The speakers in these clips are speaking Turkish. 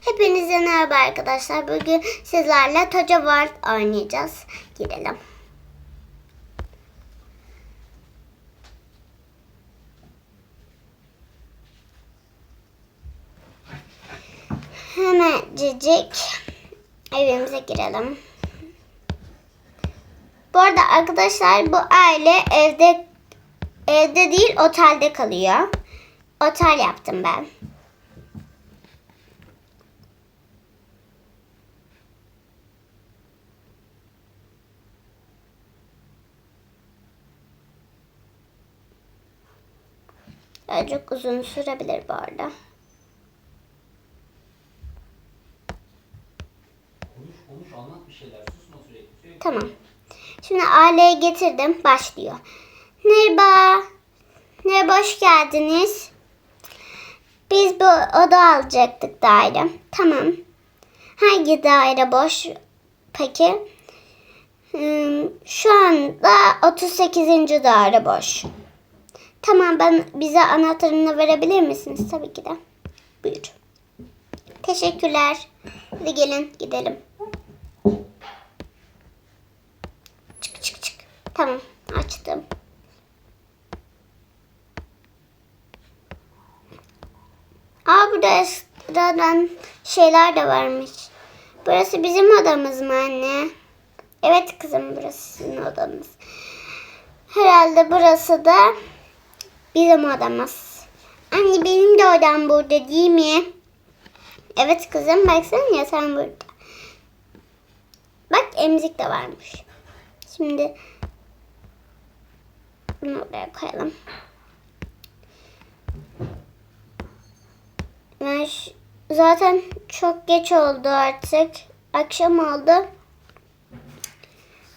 Hepinize merhaba arkadaşlar. Bugün sizlerle Toca World oynayacağız. Girelim. Hemencik evimize girelim. Bu arada arkadaşlar bu aile evde evde değil otelde kalıyor. Otel yaptım ben. Ya Çok uzun sürebilir bu arada. Konuş konuş anlat bir şeyler. Susma sürekli. sürekli. Tamam. Şimdi aileye getirdim. Başlıyor. Merhaba. Merhaba hoş geldiniz. Biz bu oda alacaktık daire. Tamam. Hangi daire boş? Peki. Hmm, şu anda 38. daire boş. Tamam ben bize anahtarını verebilir misiniz? Tabii ki de. Buyur. Teşekkürler. Hadi gelin gidelim. Çık çık çık. Tamam açtım. Aa burada ekstradan şeyler de varmış. Burası bizim odamız mı anne? Evet kızım burası sizin odanız. Herhalde burası da bizim odamız. Anne benim de odam burada değil mi? Evet kızım baksana ya sen burada. Bak emzik de varmış. Şimdi bunu buraya koyalım. Ben zaten çok geç oldu artık. Akşam oldu.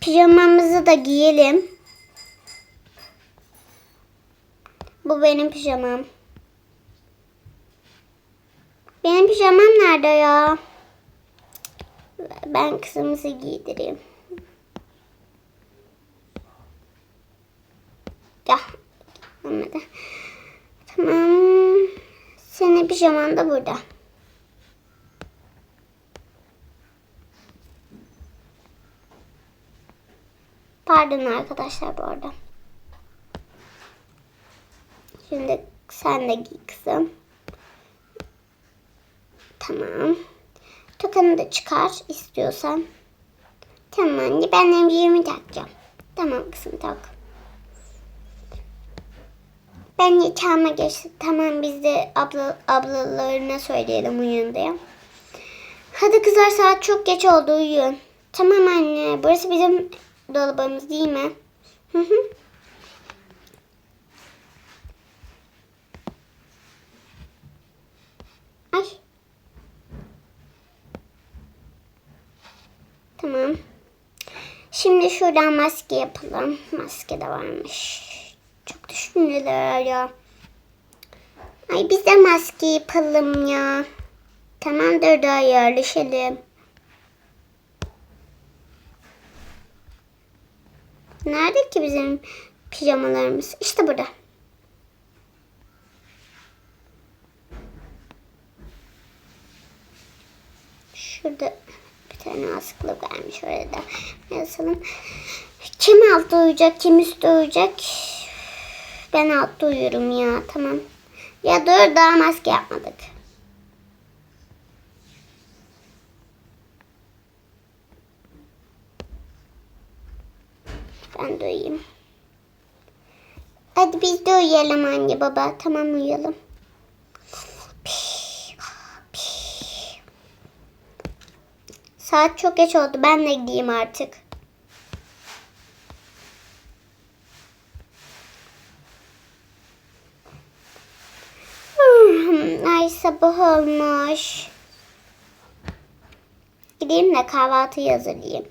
Pijamamızı da giyelim. Bu benim pijamam. Benim pijamam nerede ya? Ben kızımızı giydireyim. Ya. Olmadı. Tamam. Senin pijaman da burada. Pardon arkadaşlar bu arada. Şimdi sen de giy kızım. Tamam. Tokanı da çıkar istiyorsan. Tamam anne ben emziğimi takacağım. Tamam kızım tak. Ben yatağıma geçtim. Tamam biz de abla, ablalarına söyleyelim uyuyun diye. Hadi kızlar saat çok geç oldu uyuyun. Tamam anne burası bizim dolabımız değil mi? Hı hı. Ay. Tamam. Şimdi şuradan maske yapalım. Maske de varmış. Çok düşündüler ya. Ay biz de maske yapalım ya. Tamamdır da yerleşelim. Nerede ki bizim pijamalarımız? İşte burada. Şurada bir tane askılık varmış orada. Yazalım. Kim altta uyuyacak, kim üstte uyuyacak? Ben altta uyurum ya. Tamam. Ya dur daha maske yapmadık. Ben de uyuyayım. Hadi biz de uyuyalım anne baba. Tamam uyuyalım. Saat çok geç oldu. Ben de gideyim artık. Ay sabah olmuş. Gideyim de kahvaltıyı hazırlayayım.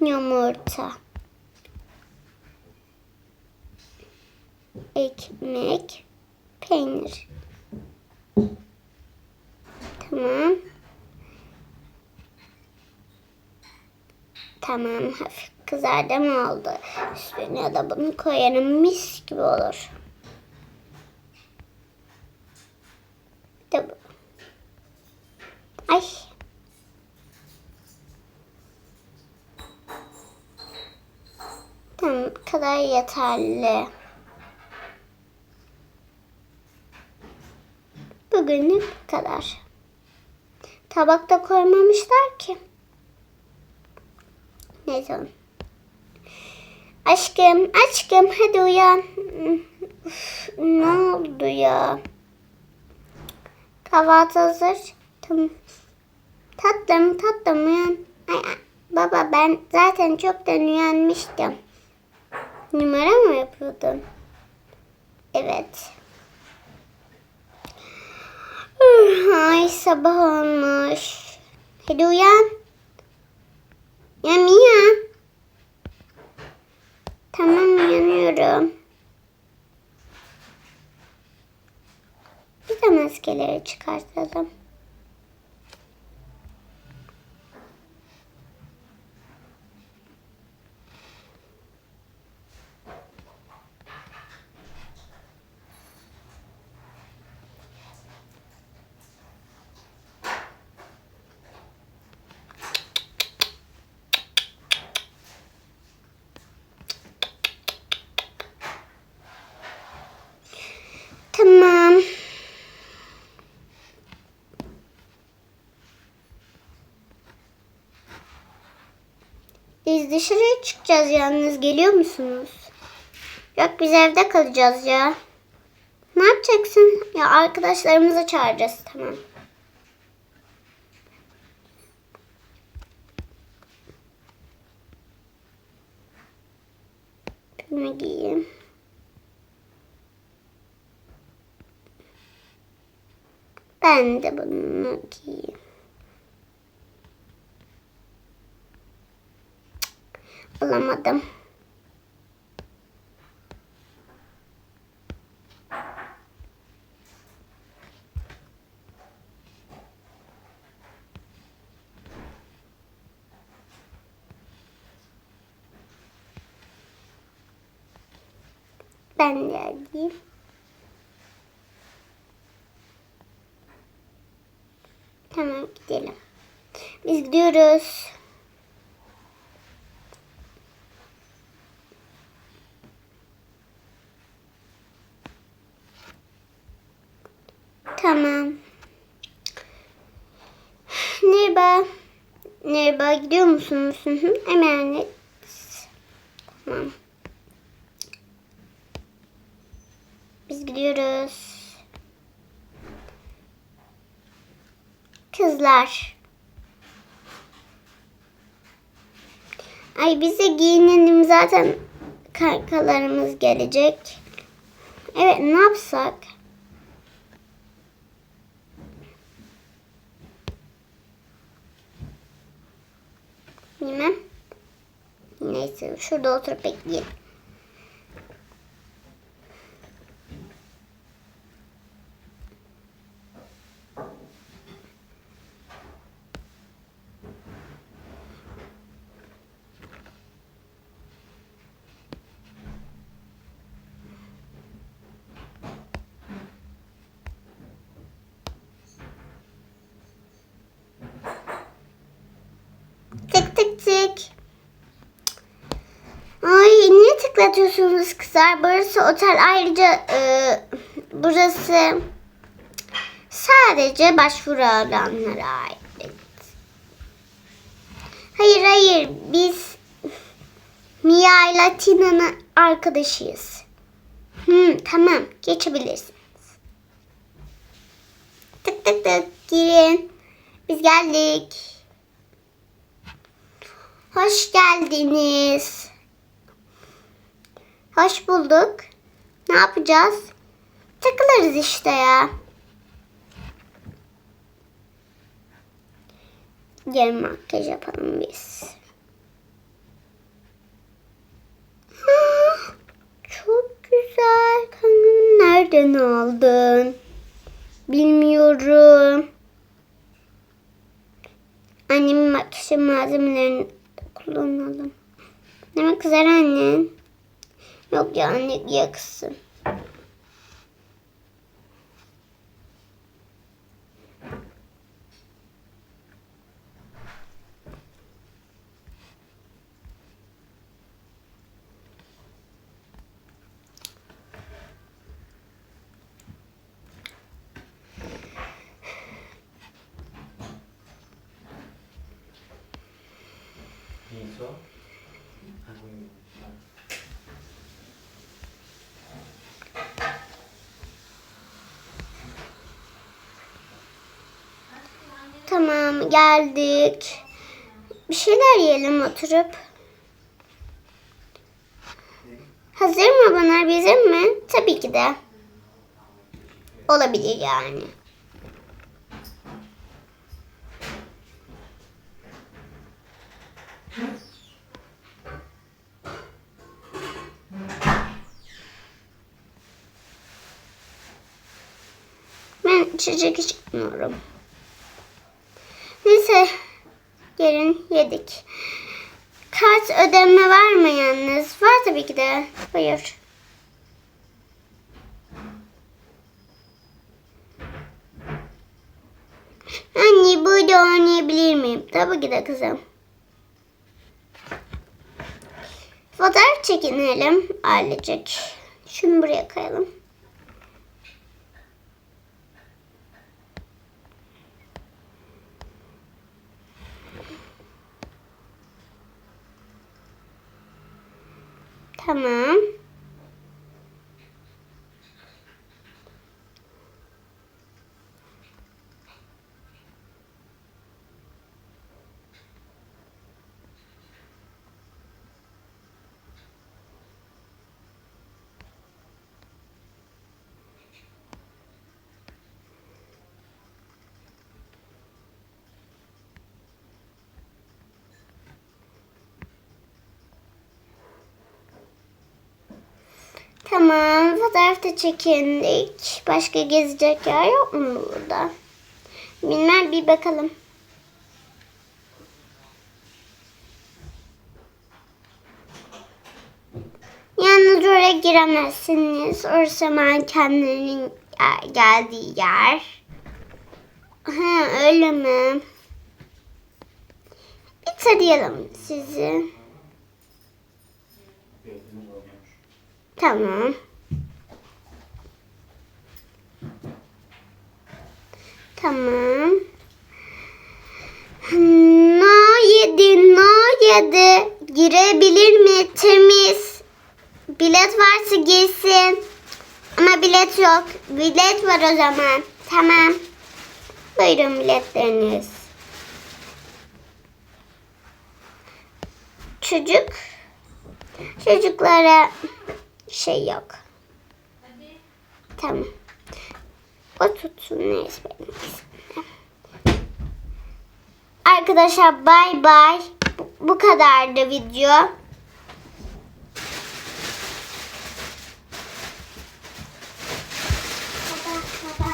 Yumurta. Ekmek. Peynir. Tamam. Tamam hafif kızardı mı oldu? Üstüne de bunu koyarım mis gibi olur. İşte bu. Ay. Tamam bu kadar yeterli. Bugünlük bu kadar. Tabakta koymamışlar ki. Neyse. Aşkım, aşkım hadi uyan. Uf, ne oldu ya? Kahvaltı hazır. Tamam. Tatlım, tatlım uyan. Ay, baba ben zaten çoktan uyanmıştım. Numara mı yapıyordun? Evet. Ay sabah olmuş. Hadi uyan. Ya Mia. Tamam uyanıyorum. Bir de maskeleri çıkartalım. Tamam. Biz dışarıya çıkacağız yalnız. Geliyor musunuz? Yok biz evde kalacağız ya. Ne yapacaksın? Ya arkadaşlarımızı çağıracağız. Tamam. Bunu giyeyim. Ben de bunu giyeyim. Cık, Alamadım. Ben de giyeyim. Tamam gidelim. Biz gidiyoruz. Tamam. Merhaba. Merhaba gidiyor musunuz? Emanet. Tamam. Biz gidiyoruz. Kızlar. Ay bize giyinelim zaten kankalarımız gelecek. Evet ne yapsak? Bilmem. Neyse şurada oturup bekleyelim. Tık. Ay niye tıklatıyorsunuz kızlar? Burası otel ayrıca e, burası sadece başvuru alanlara ait. Hayır hayır biz Mia ile Tina'nın arkadaşıyız. Hmm, tamam geçebilirsiniz. Tık tık tık girin. Biz geldik. Hoş geldiniz. Hoş bulduk. Ne yapacağız? Takılırız işte ya. Gel makyaj yapalım biz. Ah, Çok güzel. Kanını nereden aldın? Bilmiyorum. Annemin makyaj malzemelerini kullanalım. Demek kızar annen. Yok ya anne yaksın. Tamam geldik. Bir şeyler yiyelim oturup. Hazır mı bunlar bizim mi? Tabii ki de. Olabilir yani. Ben içecek içmiyorum. Neyse. Gelin yedik. Kart ödeme var mı yalnız? Var tabii ki de. Buyur. Anne burada oynayabilir miyim? Tabii ki de kızım. Fotoğraf çekinelim ailecek. Şunu buraya koyalım. Tamam. Tamam, fotoğraf da çekindik. Başka gezecek yer yok mu burada? Bilmem bir bakalım. Yalnız oraya giremezsiniz. Orası mankenlerin gel- geldiği yer. Ha, öyle mi? Bir tarayalım sizi. Tamam. Tamam. No yedi, no yedi. Girebilir mi? Temiz. Bilet varsa girsin. Ama bilet yok. Bilet var o zaman. Tamam. Buyurun biletleriniz. Çocuk. Çocuklara şey yok. Tamam. O tutsun neyse benim. Arkadaşlar bay bay. Bu, bu kadardı video. Baba, baba,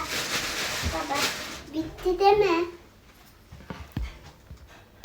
baba. Bitti mi?